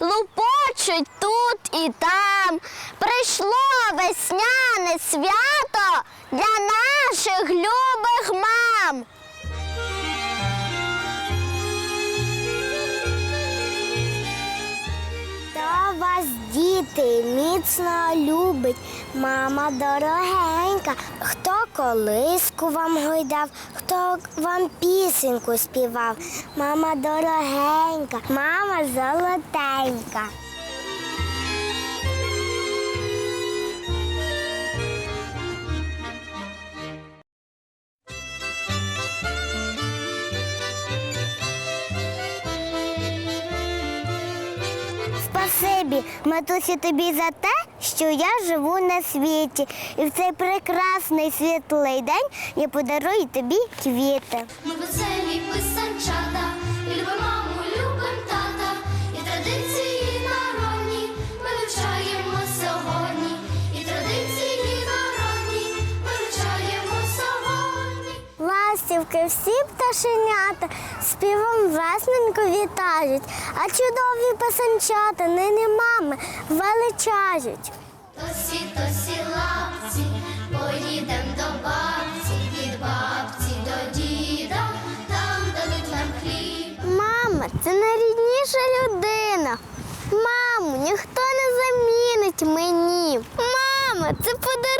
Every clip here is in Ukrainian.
лупочуть тут і там. Прийшло весняне свято міцно любить, мама дорогенька. Хто колиску вам гойдав, хто вам пісеньку співав. Мама дорогенька, мама золотенька. Спасибі, матусі, тобі за те, що я живу на світі. І в цей прекрасний світлий день я подарую тобі квіти. Ластівки, всі пташенята співом весненько вітають, а чудові писанчата нині мами величають. Тосі, тосі лапці, поїдем до бабці, від бабці до діда, там дадуть нам хліб. Мама, це найрідніша людина. Маму, ніхто не замінить мені. Мама, це подарунок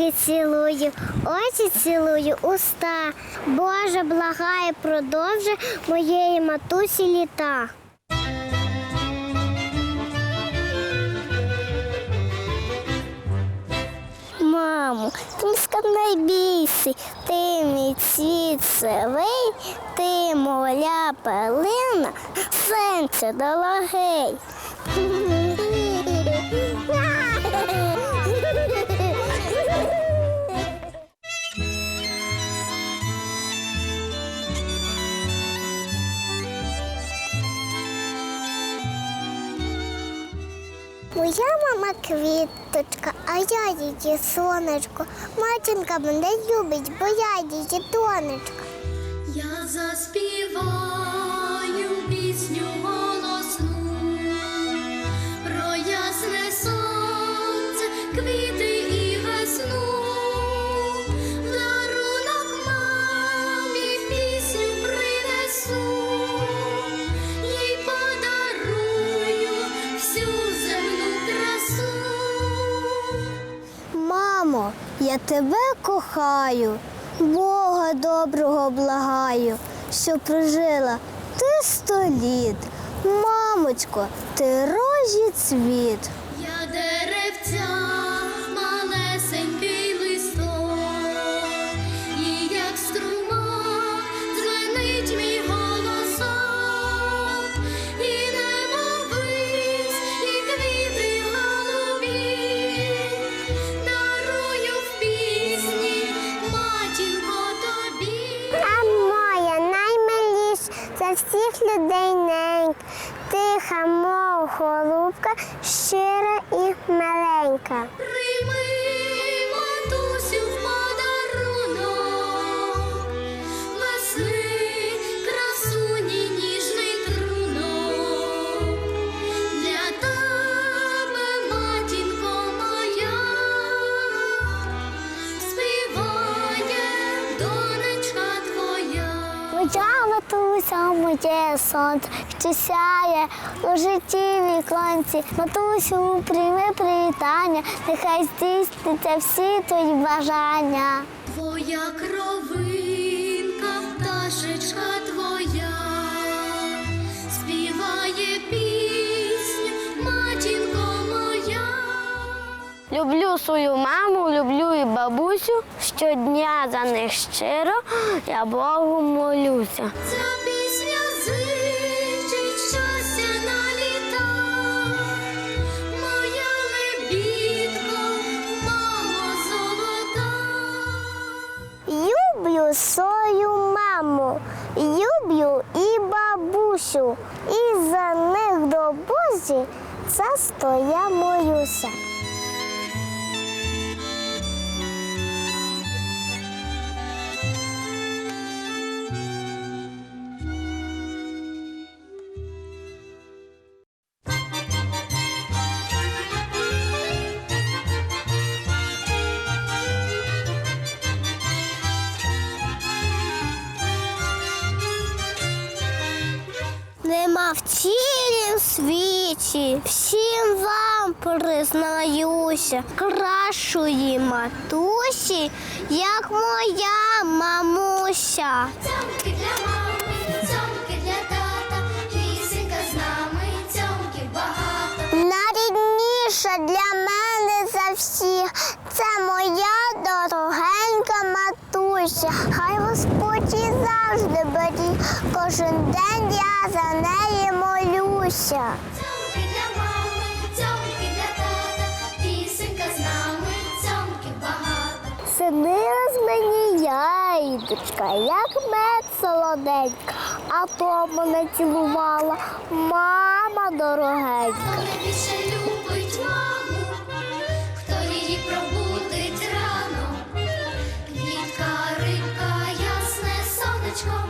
руки цілую, очі цілую, уста. Боже, благає, продовжи моєї матусі літа. Мамо, ти не бійся, ти мій цвіт сивий, ти моя пелина, сонце дологий. Моя мама квіточка, а я її сонечко. Матінка мене любить, бо я її донечка. Я заспіваю тебе кохаю, Бога доброго благаю, що прожила ти сто літ. Мамочко, ти рожі цвіт. Всіх людей ненька, тиха, мов голубка, щира і маленька. Моє сонце, що сяє у житті віконці. Матусю, прийми привітання, нехай здійсниться всі твої бажання. Твоя кровинка, пташечка твоя, співає пісню, матінко моя. Люблю свою маму, люблю і бабусю. Щодня за них щиро я Богу молюся. Свою маму, люблю і бабусю, і за них до Бозі царство я молюся. Нема в цілім світі, всім вам признаюся, кращої матусі, як моя мамуся. Цьомки для мами, цьомки для тата, пісенька з нами, цьомків багато. Найрідніша для мене за всіх це моя дорогенька матуся. Хай Господь і завжди беріг, кожен день я за неї молюся. Цьомки для мами, цьомки для тата, пісенька з нами, цьомків багато. Снилась мені яйдочка, як мед солоденька, а то мене цілувала мама дорогенька. Хто найбільше любить маму, хто її пробудить рано. Квітка, рибка, ясне сонечко,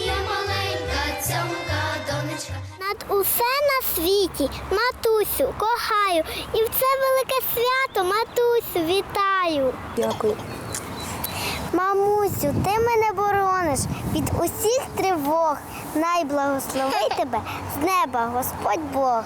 я маленька цьомка донечка. Над усе на світі матусю кохаю, і в це велике свято матусю вітаю. Дякую. Мамусю, ти мене борониш від усіх тривог. Найблагослови тебе з неба Господь Бог.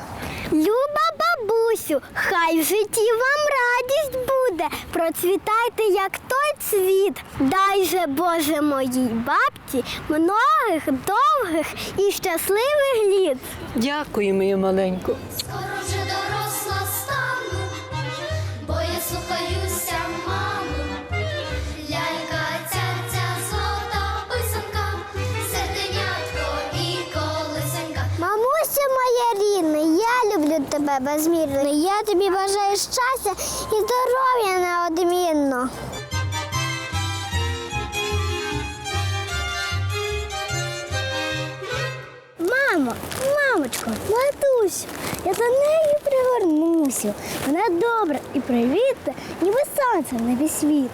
Люба бабусю, хай в житті вам радість буде. Процвітайте, як той цвіт. Дай же Боже моїй бабці многих, довгих і щасливих літ. Дякую, моя маленько. Безмірно. Я тобі бажаю щастя і здоров'я неодмінно. Мамо, мамочко, матусю, я за нею пригорнуся. Вона добра і привітна, ніби сонце в небі світ.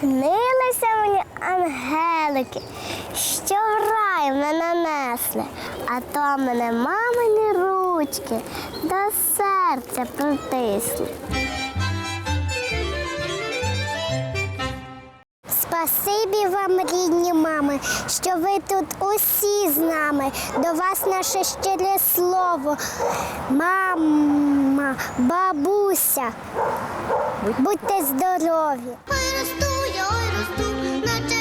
Снилися мені ангелики, що грає мене нанесли, а то мене мамині ручки до серця притисли. Спасибі вам, рідні мами, що ви тут усі з нами. До вас наше щире слово. Мама, бабуся, будьте здорові. Ой, росту я, ой, росту, наче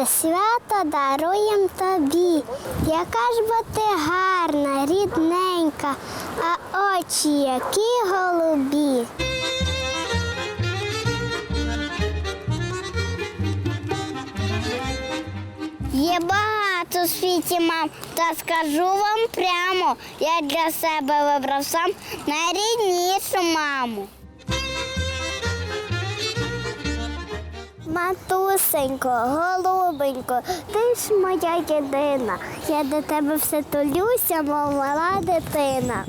це свято даруєм тобі. Яка ж бо ти гарна, рідненька, а очі які голубі. Є багато в світі мам, та скажу вам прямо, я для себе вибрав сам найріднішу маму. Матусенько, голубенько, ти ж моя єдина. Я до тебе все толюся, мов мала дитина.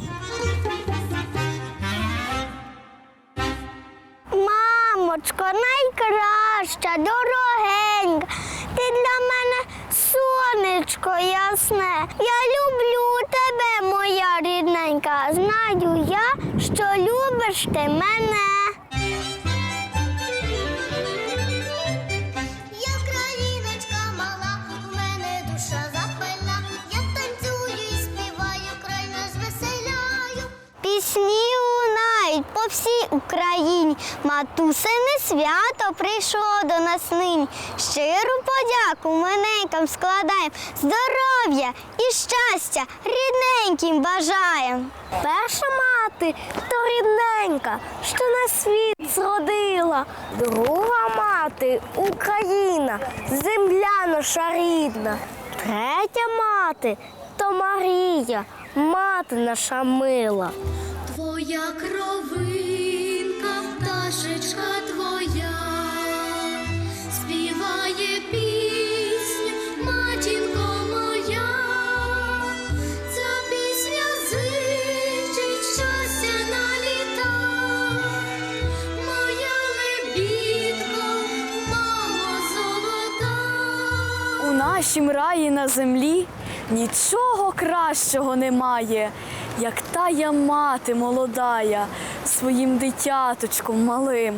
Мамочко, найкраща, дорогенька. Ти для мене сонечко ясне. Я люблю тебе, моя рідненька. Знаю я, що любиш ти мене. Всій Україні. Матусине свято прийшло до нас нині. Щиру подяку мененькам складаємо. Здоров'я і щастя рідненьким бажаєм. Перша мати то рідненька, що на світ зродила. Друга мати Україна, земля наша рідна. Третя мати то Марія, мати наша мила. Твоя кровинка, пташечка твоя, співає пісню, матінко моя, ця пісня зичить щастя на літа, моя лебідко, мамо золота. У нашім раї на землі нічого кращого немає, як тая мати молодая своїм дитяточком малим.